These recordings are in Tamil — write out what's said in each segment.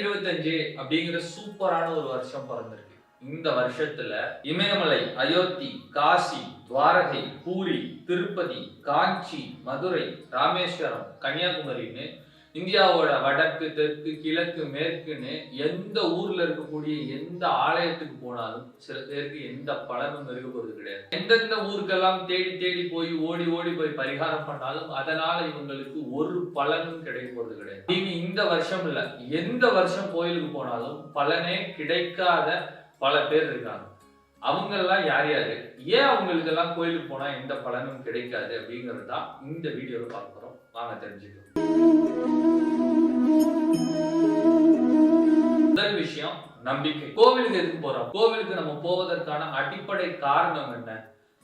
இருபத்தஞ்சு அப்படிங்கிற சூப்பரான ஒரு வருஷம் பிறந்திருக்கு. இந்த வருஷத்துல இமயமலை அயோத்தி காசி துவாரகை பூரி திருப்பதி காஞ்சி மதுரை ராமேஸ்வரம் கன்னியாகுமரின்னு இந்தியாவோட வடக்கு தெற்கு கிழக்கு மேற்குன்னு எந்த ஊர்ல இருக்கக்கூடிய எந்த ஆலயத்துக்கு போனாலும் சில பேருக்கு எந்த பலனும் இருக்க போறது கிடையாது. எந்தெந்த ஊருக்கெல்லாம் தேடி தேடி போய் ஓடி ஓடி போய் பரிகாரம் பண்ணாலும் அதனால இவங்களுக்கு ஒரு பலனும் கிடைக்க போறது கிடையாது. இனி இந்த வருஷம் இல்ல எந்த வருஷம் கோயிலுக்கு போனாலும் பலனே கிடைக்காத பல பேர் இருக்காங்க. அவங்க எல்லாம் யார் யாரு? ஏன் அவங்களுக்கு எல்லாம் கோயிலுக்கு போனா எந்த பலனும் கிடைக்காது அப்படிங்கிறது தான் இந்த வீடியோல பார்க்க போறோம். வாங்க தெரிஞ்சுக்கலாம். நம்பிக்கை. கோவிலுக்கு எதுக்கு போறோம்? கோவிலுக்கு நம்ம போவதற்கான அடிப்படை காரணம் என்ன?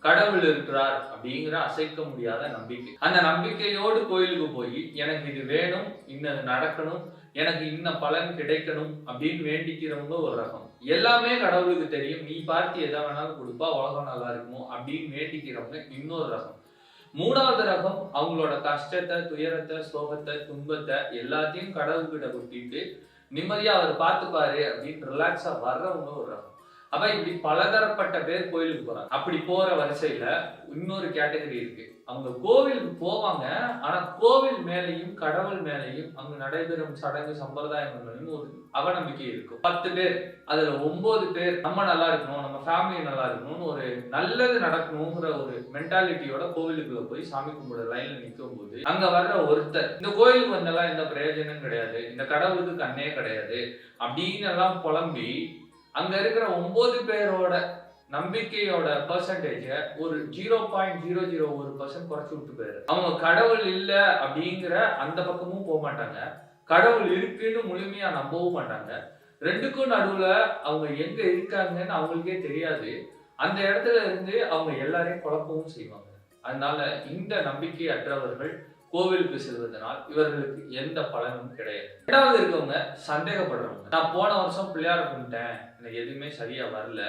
கடவுள் இருக்கிறார் அப்படிங்கிற அசைக்க முடியாத நம்பிக்கை. அந்த நம்பிக்கையோடு கோயிலுக்கு போய் எனக்கு இது வேணும் இன்னது நடக்கணும் எனக்கு இன்ன பலன் கிடைக்கணும் அப்படின்னு வேண்டிக்கிறவங்க ஒரு ரகம். எல்லாமே கடவுளுக்கு தெரியும். நீ பார்த்து எதை வேணாலும் கொடுப்பா உலகம் நல்லா இருக்குமோ அப்படின்னு வேண்டிக்கிறவங்க இன்னொரு ரகம். மூணாவது ரகம் அவங்களோட கஷ்டத்தை துயரத்தை சோகத்தை துன்பத்தை எல்லாத்தையும் கடவுள்கிட்ட கொட்டிட்டு நிம்மதியா அவர் பார்த்துப்பாரு அப்படின்னு ரிலாக்ஸா வர்றவங்க ஒரு ரகம். அப்ப இப்படி பலதரப்பட்ட பேர் கோயிலுக்கு போறாங்க அப்படி போற வரிசையில இன்னொரு கேட்டகரி இருக்கு. அவங்க கோவிலுக்கு போவாங்க. ஆனா கோவில் மேலையும் கடவுள் மேலையும் அங்கு நடைபெறும் சடங்கு சம்பிரதாயங்களையும் ஒரு அவநம்பிக்கை இருக்கும். பத்து பேர் அதுல ஒன்பது பேர் நம்ம நல்லா இருக்கணும் நம்ம ஃபேமிலி நல்லா இருக்கணும்னு ஒரு நல்லது நடக்கணுங்கிற ஒரு மென்டாலிட்டியோட கோவிலுக்குள்ள போய் சாமி கும்பிட லைன்ல நிற்கும் போது அங்க வர்ற ஒருத்தர் இந்த கோயிலுக்கு வந்தெல்லாம் எந்த பிரயோஜனம் கிடையாது. இந்த கடவுளுக்கு கண்ணே கிடையாது. அப்படின்னு எல்லாம் புலம்பி அங்க இருக்கிற ஒன்பது பேரோட நம்பிக்கையோட பர்சன்டேஜ ஒரு ஜீரோ பாயிண்ட் ஜீரோ ஜீரோ ஒரு பர்சன்ட் குறைச்சு விட்டு போயிரு. அவங்க கடவுள் இல்ல அப்படிங்கிற அந்த பக்கமும் போக மாட்டாங்க. கடவுள் இருக்குன்னு முழுமையா நம்பவும் மாட்டாங்க. ரெண்டுக்கும் நடுவுல அவங்க எங்க இருக்காங்கன்னு அவங்களுக்கே தெரியாது. அந்த இடத்துல இருந்து அவங்க எல்லாரையும் குழப்பவும் செய்வாங்க. அதனால இந்த நம்பிக்கை அற்றவர்கள் கோவிலுக்கு செல்வதனால் இவர்களுக்கு எந்த பலனும் கிடையாது. ரெண்டாவது இருக்கவங்க சந்தேகப்படுறவங்க. நான் போன வருஷம் பிள்ளையார கும்பிட்டேன். எனக்கு எதுவுமே சரியா வரல.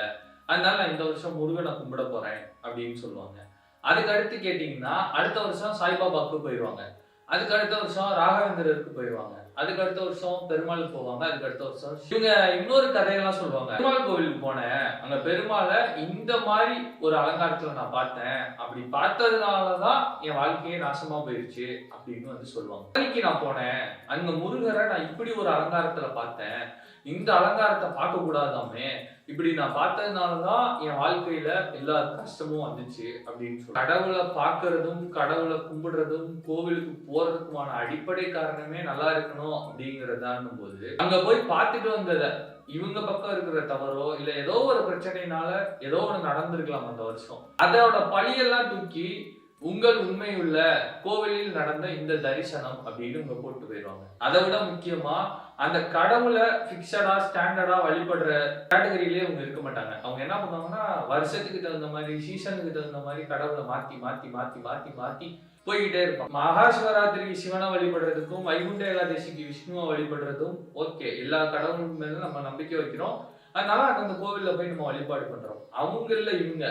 அதனால நான் இந்த வருஷம் முருகனை கும்பிட போறேன் அப்படின்னு சொல்லுவாங்க. அதுக்கு அடுத்து கேட்டீங்கன்னா அடுத்த வருஷம் சாய்பாபாவுக்கு போயிடுவாங்க அதுக்கு அடுத்த வருஷம் ராகவேந்திரருக்கு போயிடுவாங்க அதுக்கு அடுத்த வருஷம் பெருமாளுக்கு போவாங்க அதுக்கு அடுத்த வருஷம் இவங்க இன்னொரு கதையெல்லாம் சொல்லுவாங்க. பெருமாள் கோவிலுக்கு போனேன். அங்க பெருமாளை இந்த மாதிரி ஒரு அலங்காரத்துல நான் பார்த்தேன். அப்படி பார்த்ததுனாலதான் என் வாழ்க்கையே நாசமா போயிருச்சு அப்படின்னு வந்து சொல்லுவாங்க. மதுரைக்கு நான் போனேன். அங்க முருகரை நான் இப்படி ஒரு அலங்காரத்துல பார்த்தேன். இந்த அலங்காரத்தை பார்க்க கூடாதாமே இப்படி நான் பார்த்ததுனாலதான் என் வாழ்க்கையில எல்லா கஷ்டமும் வந்துச்சு அப்படின்னு சொல்லி கடவுளை பார்க்கறதும் கடவுளை கும்பிடுறதும் கோவிலுக்கு போறதுக்குமான அடிப்படை காரணமே நல்லா இருக்கணும் அப்படிங்கிறதான்னும் போது அங்க போய் பார்த்துட்டு வந்தத இவங்க பக்கம் இருக்கிற தவறோ இல்ல ஏதோ ஒரு பிரச்சனைனால ஏதோ ஒண்ணு நடந்திருக்கலாம் அந்த வருஷம். அதோட பழியெல்லாம் தூக்கி உங்கள் உண்மையுள்ள கோவிலில் நடந்த இந்த தரிசனம் அப்படின்னு இவங்க போட்டு போயிடுவாங்க. அதை விட முக்கியமா அந்த கடவுளை ஃபிக்ஸடா ஸ்டாண்டர்டா வழிபடுற கேட்டகரியிலேயே அவங்க இருக்க மாட்டாங்க. அவங்க என்ன பண்ணுவாங்கன்னா வருஷத்துக்கு தகுந்த மாதிரி சீசனுக்கு தகுந்த மாதிரி கடவுளை மாத்தி மாத்தி மாத்தி மாத்தி மாத்தி போய்கிட்டே இருப்பான் மகா சிவராத்திரிக்கு சிவனை வழிபடுறதுக்கும் வைகுண்ட ஏகாதசிக்கு விஷ்ணுவை வழிபடுறதும் ஓகே எல்லா கடவுளும் மேலும் நம்ம நம்பிக்கை வைக்கிறோம். அதனால அந்த கோவில்ல போய் நம்ம வழிபாடு பண்றோம். அவங்கள இவங்க.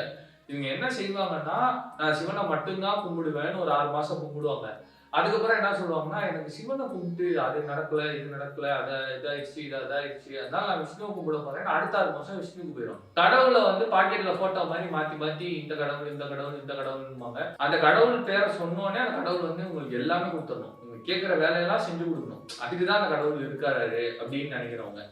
இவங்க என்ன செய்வாங்கன்னா நான் சிவனை மட்டும்தான் கும்பிடுவேன்னு ஒரு ஆறு மாசம் கும்பிடுவாங்க. அதுக்கப்புறம் என்ன சொல்லுவாங்கன்னா எனக்கு சிவனை கும்பிட்டு அது நடக்கல இது நடக்கல அதை இதாயிடுச்சு இது அதாயிடுச்சு அதனால நான் விஷ்ணுவை கும்பிட போறேன். அடுத்த ஆறு மாசம் விஷ்ணுக்கு போயிடும் கடவுளை வந்து பாக்கெட்ல போட்டோ மாதிரி மாத்தி மாத்தி இந்த கடவுள் இந்த கடவுள் இந்த கடவுள்னுவாங்க அந்த கடவுள் பேரை சொன்னோடனே அந்த கடவுள் வந்து உங்களுக்கு எல்லாமே கொடுத்துடணும். நீங்க கேட்கிற வேலையெல்லாம் செஞ்சு கொடுக்கணும். அதுக்கு தான் அந்த கடவுள் இருக்காரு அப்படின்னு நினைக்கிறவங்க.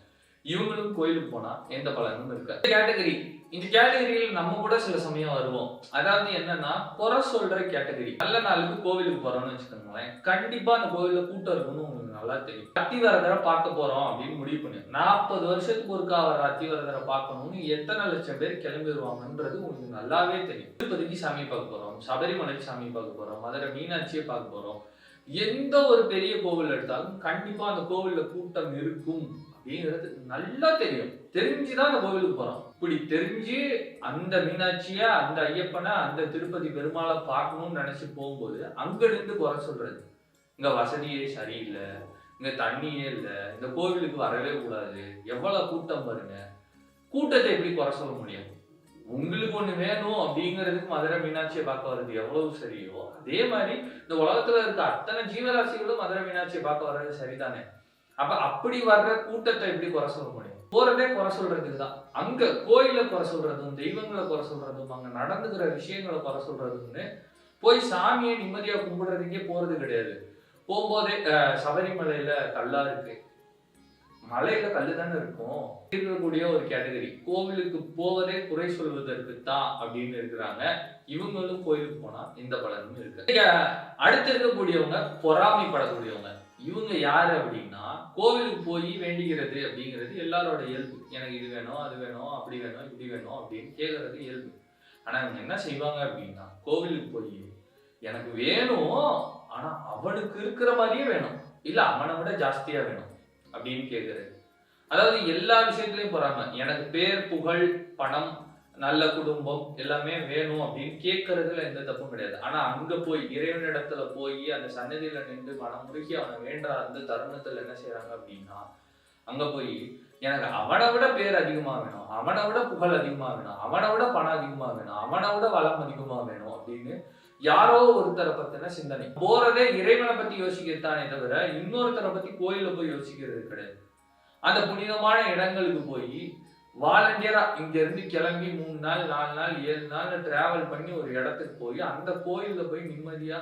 இவங்களும் கோயிலுக்கு போனா எந்த பலனும் இருக்காது. கேட்டகரி இந்த கேட்டகரியில் நம்ம கூட சில சமயம் வருவோம். அதாவது என்னன்னா குறை சொல்ற கேட்டகரி நல்ல நாளுக்கு கோவிலுக்கு போறோம்னு வச்சுக்கோங்களேன். கண்டிப்பா அந்த கோவில்ல கூட்டம் இருக்கும்னு உங்களுக்கு நல்லா தெரியும். அத்திவரதரை பார்க்க போறோம் அப்படின்னு முடிவு பண்ணி நாற்பது வருஷத்துக்கு ஒருக்கா வர அத்திவரதரை பார்க்கணும்னு எத்தனை லட்சம் பேர் கிளம்பிடுவாங்கன்றது உங்களுக்கு நல்லாவே தெரியும். திருப்பதிக்கு சாமி பார்க்க போறோம் சபரிமலைக்கு சாமி பார்க்க போறோம் மதுரை மீனாட்சியை பார்க்க போறோம். எந்த ஒரு பெரிய கோவில் எடுத்தாலும் கண்டிப்பா அந்த கோவில்ல கூட்டம் இருக்கும். அப்படிங்கிறது நல்லா தெரியும். தெரிஞ்சுதான் அந்த கோவிலுக்கு போறோம். இப்படி தெரிஞ்சு அந்த மீனாட்சிய அந்த ஐயப்பனை அந்த திருப்பதி பெருமாளை பார்க்கணும்னு நினைச்சு போகும்போது அங்க இருந்து குறை சொல்றது. இங்க வசதியே சரியில்லை. இங்க தண்ணியே இல்லை. இந்த கோவிலுக்கு வரவே கூடாது. எவ்வளவு கூட்டம் பாருங்க. கூட்டத்தை எப்படி குறை சொல்ல முடியும்? உங்களுக்கு ஒண்ணு வேணும் அப்படிங்கிறதுக்கு மதுரை மீனாட்சியை பார்க்க வர்றது எவ்வளவு சரியோ அதே மாதிரி இந்த உலகத்துல இருக்க அத்தனை ஜீவராசிகளும் மதுரை மீனாட்சியை பார்க்க வர்றது சரிதானே? அப்ப அப்படி வர்ற கூட்டத்தை எப்படி குறை சொல்ல முடியும்? போறதே குறை சொல்றதுக்கு தான் அங்க கோயில குறை சொல்றதும் தெய்வங்களை குறை சொல்றதும் அங்க நடந்துக்கிற விஷயங்களை குறை சொல்றதுன்னு போய் சாமியை நிம்மதியா கும்பிடுறதுக்கே போறது கிடையாது. போகும்போதே அஹ், சபரிமலையில கல்லா இருக்கு. மலையில கல்லு தானே இருக்கும். இருக்கக்கூடிய ஒரு கேட்டகரி கோவிலுக்கு போவதே குறை சொல்வதற்கு தான் அப்படின்னு இருக்கிறாங்க. இவங்களும் கோயிலுக்கு போனா இந்த பலனும் இருக்கு. அடுத்து இருக்கக்கூடியவங்க பொறாமைப்படக்கூடியவங்க. இவங்க யாரு அப்படின்னா கோவிலுக்கு போய் வேண்டிக்கிறது அப்படிங்கிறது எல்லாரோட இயல்பு. எனக்கு இது வேணும் அது வேணும் அப்படி வேணும் இப்படி வேணும் அப்படின்னு கேட்கறது இயல்பு. ஆனா இவங்க என்ன செய்வாங்க அப்படின்னா கோவிலுக்கு போய் எனக்கு வேணும் ஆனா அவனுக்கு இருக்கிற மாதிரியே வேணும். இல்ல அவனை விட ஜாஸ்தியா வேணும் அப்படின்னு கேட்கறது அதாவது எல்லா விஷயத்துலயும் போறாங்க. எனக்கு பேர் புகழ் பணம் நல்ல குடும்பம் எல்லாமே வேணும் அப்படின்னு கேட்கறதுல எந்த தப்பும் கிடையாது. ஆனா அங்க போய் இறைவனிடத்துல போய் அந்த சன்னதியில நின்று மனமுருகி அவனை வேண்டாம் அந்த தருணத்துல என்ன செய்யறாங்க அப்படின்னா அங்க போய் எனக்கு அவனை விட பேர் அதிகமா வேணும் அவனை விட புகழ் அதிகமா வேணும் அவனை விட பணம் அதிகமா வேணும் அவனை விட வளம் அதிகமா வேணும் அப்படின்னு யாரோ ஒருத்தரை பத்தின சிந்தனை. போறதே இறைவனை பத்தி யோசிக்கிறதானே தவிர இன்னொருத்தரை பத்தி கோயில போய் யோசிக்கிறது கிடையாது. அந்த புனிதமான இடங்களுக்கு போய் வாலண்டியரா இங்க இருந்து கிளம்பி மூணு நாள் நாலு நாள் ஏழு நாள் டிராவல் பண்ணி ஒரு இடத்துக்கு போய் அந்த கோயில்ல போய் நிம்மதியா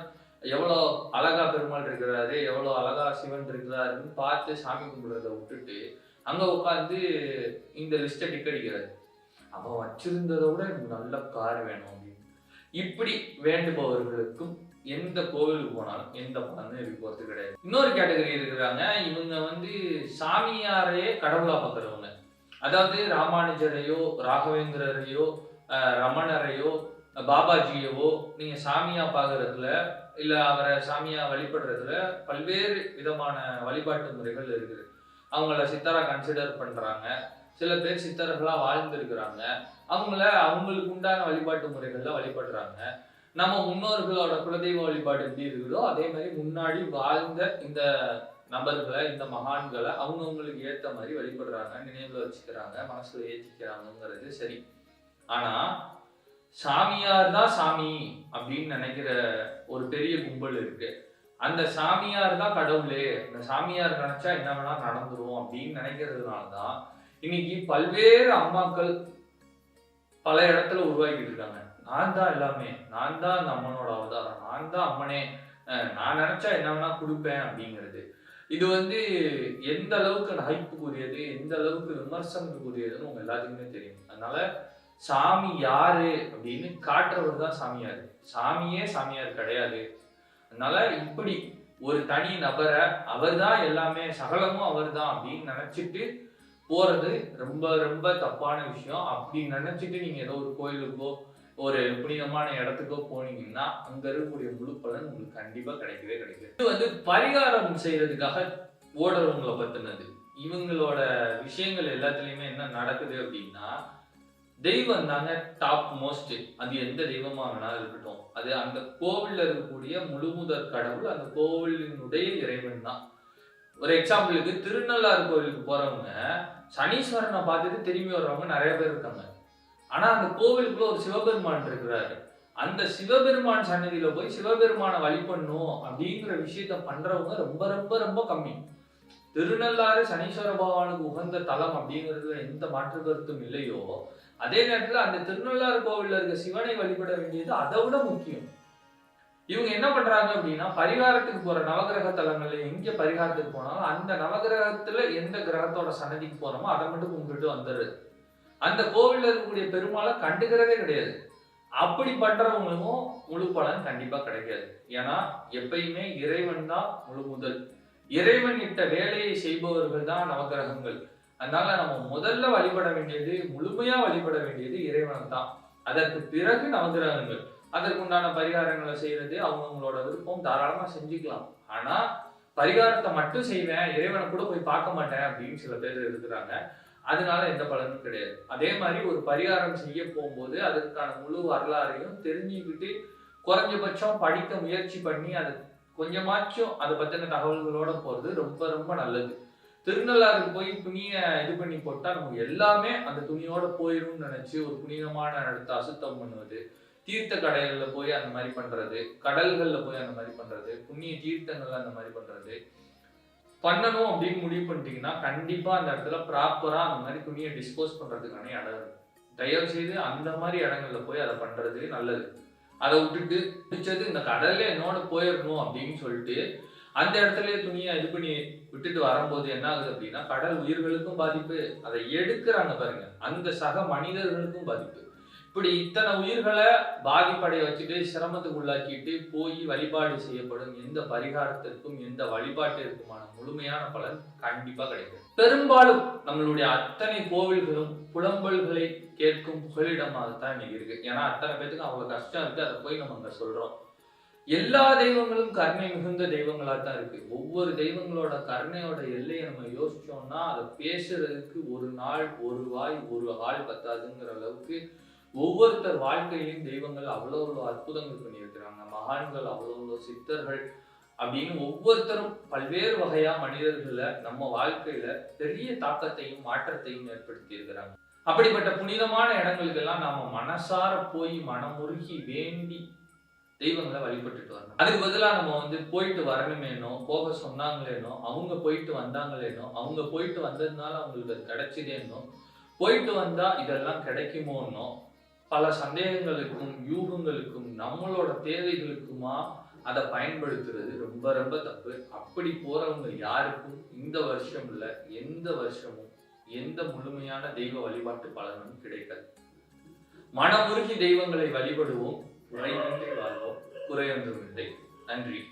எவ்வளோ அழகா பெருமாள் இருக்கிறாரு எவ்வளோ அழகா சிவன் இருக்கிறாருன்னு பார்த்து சாமி கும்பிடுறத விட்டுட்டு அங்க உட்காந்து இந்த லிஸ்ட்டை டிக் அடிக்கிறாரு. அவன் வச்சிருந்ததை விட எனக்கு நல்ல கார் வேணும் அப்படின்னு. இப்படி வேண்டுபவர்களுக்கும் எந்த கோவிலுக்கு போனாலும் எந்த பலனும் இருக்க போகிறது கிடையாது. இன்னொரு கேட்டகரி இருக்கிறாங்க. இவங்க வந்து சாமியாரையே கடவுளா பார்க்குறவங்க அதாவது ராமானுஜரையோ ராகவேந்திரரையோ ரமணரையோ பாபாஜியவோ நீங்க சாமியா பார்க்கறதுல இல்ல அவரை சாமியா வழிபடுறதுல பல்வேறு விதமான வழிபாட்டு முறைகள் இருக்குது. அவங்கள சித்தரா கன்சிடர் பண்றாங்க. சில பேர் சித்தர்களா வாழ்ந்திருக்கிறாங்க. அவங்கள அவங்களுக்கு உண்டான வழிபாட்டு முறைகள்ல வழிபடுறாங்க. நம்ம முன்னோர்களோட குலதெய்வ வழிபாடு எப்படி இருக்குதோ அதே மாதிரி முன்னாடி வாழ்ந்த இந்த நபர்களை இந்த மகான்களை அவங்கவுங்களுக்கு ஏத்த மாதிரி வழிபடுறாங்க நினைவுல வச்சுக்கிறாங்க மனசுல ஏத்திக்கிறாங்கங்கிறது சரி. ஆனா சாமியார் தான் சாமி அப்படின்னு நினைக்கிற ஒரு பெரிய கும்பல் இருக்கு. அந்த சாமியார் தான் கடவுளே. அந்த சாமியார் நினைச்சா என்ன வேணா நடந்துரும் அப்படின்னு நினைக்கிறதுனால தான் இன்னைக்கு பல்வேறு அம்மாக்கள் பல இடத்துல உருவாக்கிட்டு இருக்காங்க. நான் தான் எல்லாமே. நான் தான் அந்த அம்மனோட அவதாரம். நான் தான் அம்மனே. நான் நினைச்சா என்ன வேணா கொடுப்பேன் அப்படிங்கிறது. இது வந்து எந்த அளவுக்கு ஹைப்புக்குரியது எந்த அளவுக்கு விமர்சனத்துக்குரியதுன்னு உங்க எல்லாத்துக்குமே தெரியும். அதனால சாமி யாரு அப்படின்னு காட்டுறவர் தான் சாமியார் சாமியே சாமியார் கிடையாது. அதனால இப்படி ஒரு தனி நபரை அவர் தான் எல்லாமே சகலமும் அவர் தான் அப்படின்னு நினைச்சிட்டு போறது ரொம்ப ரொம்ப தப்பான விஷயம். அப்படி நினைச்சிட்டு நீங்க ஏதோ ஒரு கோயிலுக்கோ ஒரு புனிதமான இடத்துக்கோ போனீங்கன்னா அங்க இருக்கக்கூடிய முழு பலன் உங்களுக்கு கண்டிப்பா கிடைக்கவே கிடைக்கும் இது வந்து பரிகாரம் செய்யறதுக்காக ஓடுறவங்களை பத்தினது. இவங்களோட விஷயங்கள் எல்லாத்துலயுமே என்ன நடக்குது அப்படின்னா தெய்வம் தாங்க டாப் மோஸ்ட் அது எந்த தெய்வமா வேணாலும் இருக்கட்டும். அது அந்த கோவில்ல இருக்கக்கூடிய முழுமுதற் கடவுள் அந்த கோவிலினுடைய இறைவன் தான். ஒரு எக்ஸாம்பிளுக்கு திருநள்ளாறு கோவிலுக்கு போறவங்க சனீஸ்வரனை பார்த்துட்டு திரும்பி வர்றவங்க நிறைய பேர் இருக்காங்க. ஆனால் அந்த கோவிலுக்குள்ள ஒரு சிவபெருமான் இருக்கிறாரு. அந்த சிவபெருமான் சன்னதியில போய் சிவபெருமானை வழி பண்ணும் அப்படிங்கிற விஷயத்த பண்றவங்க ரொம்ப ரொம்ப ரொம்ப கம்மி. திருநள்ளாறு சனீஸ்வர பகவானுக்கு உகந்த தலம் அப்படிங்கிறதுல எந்த மாற்று கருத்தும் இல்லையோ அதே நேரத்தில் அந்த திருநள்ளாறு கோவிலில் இருக்க சிவனை வழிபட வேண்டியது அதை விட முக்கியம். இவங்க என்ன பண்றாங்க அப்படின்னா பரிகாரத்துக்கு போற நவகிரக தலங்கள்ல எங்க பரிகாரத்துக்கு போனாலும் அந்த நவகிரகத்துல எந்த கிரகத்தோட சன்னதிக்கு போறோமோ அதை மட்டும் கும்பிட்டு வந்துடுது அந்த கோவில்ல இருக்கக்கூடிய பெருமாளை கண்டுக்கிறதே கிடையாது. அப்படி பண்றவங்களுக்கும் முழு பலன் கண்டிப்பா கிடைக்காது. ஏன்னா எப்பயுமே இறைவன் தான் முழு முதல். இறைவன் இட்ட வேலையை செய்பவர்கள் தான் நவகிரகங்கள் அதனால நம்ம முதல்ல வழிபட வேண்டியது முழுமையா வழிபட வேண்டியது இறைவன் தான். அதற்கு பிறகு நவகிரகங்கள் அதற்குண்டான பரிகாரங்களை செய்யறது அவங்கவுங்களோட விருப்பம் தாராளமா செஞ்சுக்கலாம். ஆனா பரிகாரத்தை மட்டும் செய்வேன் இறைவனை கூட போய் பார்க்க மாட்டேன் அப்படின்னு சில பேர் இருக்கிறாங்க. அதனால எந்த பலனும் கிடையாது. அதே மாதிரி ஒரு பரிகாரம் செய்ய போகும்போது அதற்கான முழு வரலாறையும் தெரிஞ்சுக்கிட்டு குறைஞ்சபட்சம் படிக்க முயற்சி பண்ணி அதை கொஞ்சமாச்சும் அதை பற்றின தகவல்களோட போகிறது ரொம்ப ரொம்ப நல்லது. திருநள்ளாறுக்கு போய் துணியை இது பண்ணி போட்டால் நமக்கு எல்லாமே அந்த துணியோட போயிடும்னு நினச்சி ஒரு புனிதமான இடத்த அசுத்தம் பண்ணுவது தீர்த்த கடைகளில் போய் அந்த மாதிரி பண்ணுறது கடல்களில் போய் அந்த மாதிரி பண்ணுறது புண்ணிய தீர்த்தங்கள் அந்த மாதிரி பண்ணுறது பண்ணணும் அப்படின்னு முடிவு பண்ணிட்டீங்கன்னா கண்டிப்பா அந்த இடத்துல ப்ராப்பரா அந்த மாதிரி துணியை டிஸ்போஸ் பண்றதுக்கான இடம் இருக்கும் தயவு செய்து அந்த மாதிரி இடங்கள்ல போய் அதை பண்றது நல்லது. அதை விட்டுட்டு பிடிச்சது இந்த கடல்ல என்னோட போயிடணும் அப்படின்னு சொல்லிட்டு அந்த இடத்துல துணியை இது பண்ணி விட்டுட்டு வரும்போது என்ன ஆகுது அப்படின்னா கடல் உயிர்களுக்கும் பாதிப்பு அதை எடுக்கிறாங்க பாருங்க. அந்த சக மனிதர்களுக்கும் பாதிப்பு. இப்படி இத்தனை உயிர்களை பாதிப்படைய வச்சுட்டு சிரமத்துக்கு உள்ளாக்கிட்டு போய் வழிபாடு செய்யப்படும் எந்த பரிகாரத்திற்கும் எந்த வழிபாட்டிற்குமான முழுமையான பலன் கண்டிப்பா கிடைக்கும். பெரும்பாலும் நம்மளுடைய அத்தனை கோவில்களும் புலம்பல்களை கேட்கும் புகலிடமாகத்தான் இன்னைக்கு இருக்கு. ஏன்னா அத்தனை பேத்துக்கு அவ்வளவு கஷ்டம் இருக்கு. அதை போய் நம்ம அங்க சொல்றோம். எல்லா தெய்வங்களும் கருணை மிகுந்த தெய்வங்களா தான் இருக்கு. ஒவ்வொரு தெய்வங்களோட கருணையோட எல்லையை நம்ம யோசிச்சோம்னா அதை பேசுறதுக்கு ஒரு நாள் ஒரு வாய் ஒரு ஆள் பத்தாதுங்கிற அளவுக்கு ஒவ்வொருத்தர் வாழ்க்கையிலையும் தெய்வங்கள் அவ்வளோ அவ்வளோ அற்புதங்கள் பண்ணியிருக்கிறாங்க. மகான்கள் அவ்வளோ அவ்வளோ சித்தர்கள் அப்படின்னு ஒவ்வொருத்தரும் பல்வேறு வகையா மனிதர்களை நம்ம வாழ்க்கையில பெரிய தாக்கத்தையும் மாற்றத்தையும் ஏற்படுத்தி இருக்கிறாங்க அப்படிப்பட்ட புனிதமான இடங்களுக்கெல்லாம் நாம மனசார போய் மனமுருகி வேண்டி தெய்வங்களை வழிபட்டுட்டு வரணும். அதுக்கு பதிலாக நம்ம வந்து போயிட்டு வரணுமேனோ போக சொன்னாங்களேனோ அவங்க போயிட்டு வந்தாங்களேனோ அவங்க போயிட்டு வந்ததுனால அவங்களுக்கு அது கிடைச்சதேனோ போயிட்டு வந்தா இதெல்லாம் கிடைக்குமோன்னோ பல சந்தேகங்களுக்கும் யூகங்களுக்கும் நம்மளோட தேவைகளுக்குமா அதை பயன்படுத்துறது ரொம்ப ரொம்ப தப்பு. அப்படி போறவங்க யாருக்கும் இந்த வருஷம் இல்ல எந்த வருஷமும் எந்த முழுமையான தெய்வ வழிபாட்டு பலனும் கிடைக்காது. மனமுருகி தெய்வங்களை வழிபடுவோம். குறையின்றி வாழ்வோம். குறையொன்றுமில்லை. நன்றி.